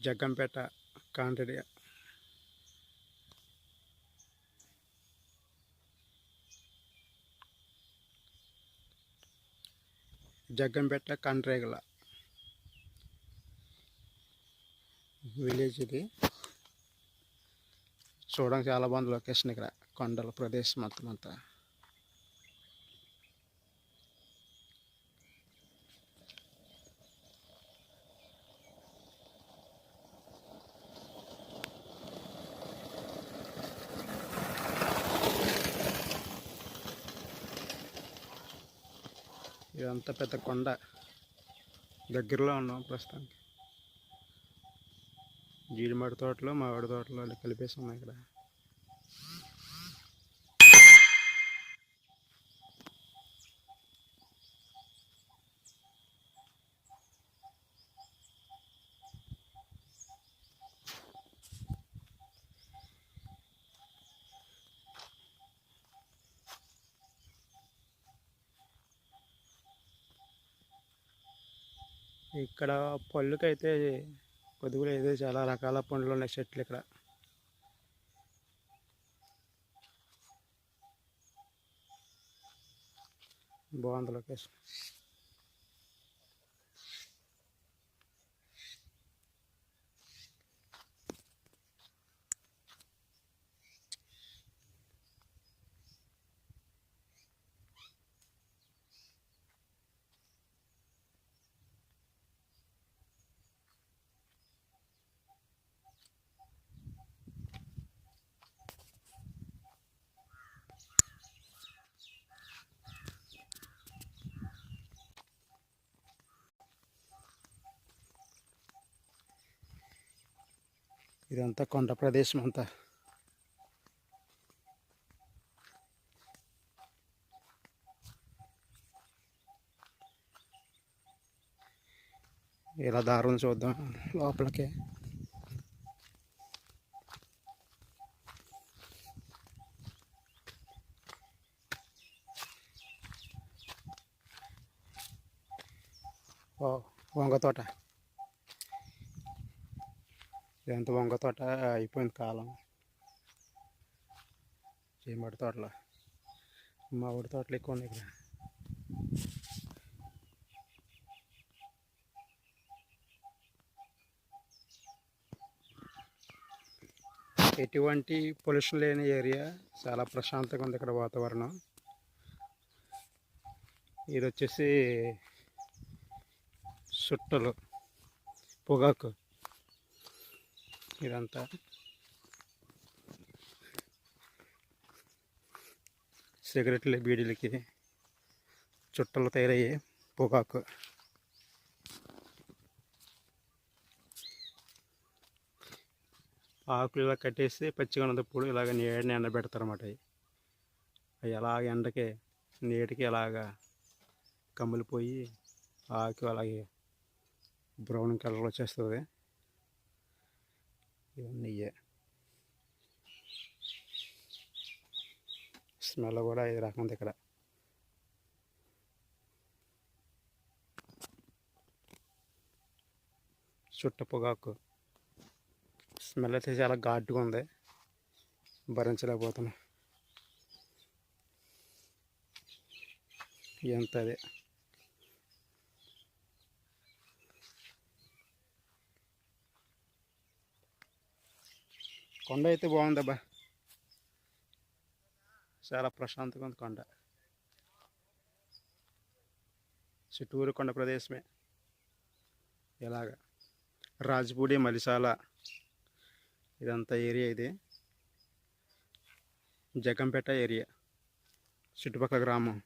Jaggampeta Kandredi Jaggampeta కండ్రేగల village ఇది. చూడడానికి చాలా బాగుంది లొకేషన్ ఇక్కడ. కొండల ప్రదేశం మొత్తం అంతా. ఇదంతా పెద్ద కొండ. దగ్గరలో ఉన్నాం ప్రస్తుతానికి. జీడిమడి తోటలు మామిడి తోటలు కలిపేసి ఉన్నాయి ఇక్కడ. ఇక్కడ పళ్ళుకైతే కొద్దిగా చాలా రకాల పండ్లు ఉన్నాయి చెట్లు ఇక్కడ. బాగుంది లొకేషన్ ఇదంతా కొండ ప్రదేశం అంతా. ఇలా దారుణ చూద్దాం లోపలికి. వంగ తోట. ఇదంతా వంగ తోట అయిపోయింది కాలం. చేమడి తోటలో మామిడి తోటలు ఎక్కువ ఉన్నాయి ఇక్కడ. ఎటువంటి పొల్యూషన్ లేని ఏరియా చాలా ప్రశాంతంగా ఉంది ఇక్కడ వాతావరణం. ఇది వచ్చేసి సుట్టలు పొగాకు. ఇదంతా సిగరెట్లు బీడీలకి చుట్టలు తయారయ్యే పొగాకు. ఆకులు ఇలా కట్టేసి పచ్చిగా ఉన్నప్పుడు ఇలాగ నీడని ఎండబెడతారన్నమాట అవి. అవి అలాగ ఎండకి నీటికి కమ్ములు కమ్ములిపోయి ఆకు అలాగే బ్రౌన్ కలర్ వచ్చేస్తుంది ఇవన్నీయే స్మెల్ కూడా ఇది రకం ఇక్కడ. చుట్ట పొగాకు. స్మెల్ అయితే చాలా ఘాటుగా ఉంది. భరించలేకపోతున్నా. ఎంత అదే? కొండ అయితే బాగుందబ్బా. చాలా ప్రశాంతంగా ఉంది కొండ. చిట్టూరు కొండ ప్రదేశమే. ఇలాగా రాజపూడి మలిసాల ఇదంతా ఏరియా ఇది. జగంపేట ఏరియా. చుట్టుపక్కల గ్రామం.